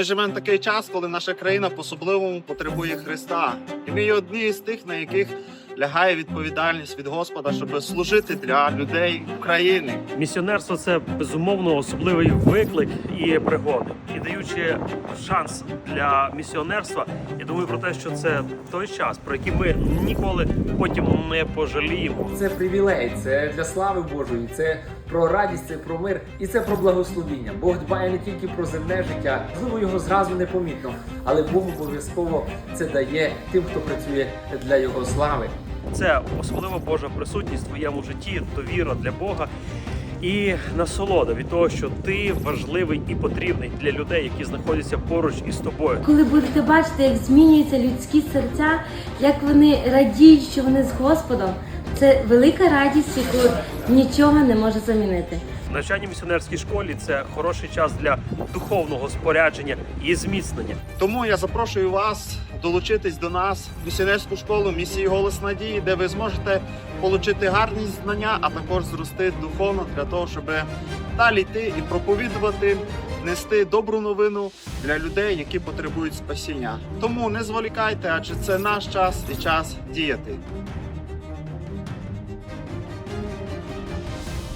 Ми живемо в такий час, коли наша країна по-особливому потребує Христа. І ми є одні з тих, на яких лягає відповідальність від Господа, щоб служити для людей України. Місіонерство це безумовно особливий виклик і пригоди. І даючи шанс для місіонерства, я думаю про те, що це той час, про який ми ніколи потім не пожаліємо. Це привілей, це для слави Божої, це про радість, це про мир і це про благословіння. Бог дбає не тільки про земне життя, можливо, його зразу не помітно, але Бог обов'язково це дає тим, хто працює для його слави. Це особлива Божа присутність в твоєму житті, довіра для Бога. І насолода від того, що ти важливий і потрібний для людей, які знаходяться поруч із тобою. Коли будете бачити, як змінюються людські серця, як вони радіють, що вони з Господом, це велика радість, яку нічого не може замінити. Навчання в місіонерській школі це хороший час для духовного спорядження і зміцнення. Тому я запрошую вас долучитись до нас в місіонерську школу місії Голос Надії, де ви зможете отримати гарні знання, а також зрости духовно для того, щоб далі йти і проповідувати, нести добру новину для людей, які потребують спасіння. Тому не зволікайте, адже це наш час і час діяти.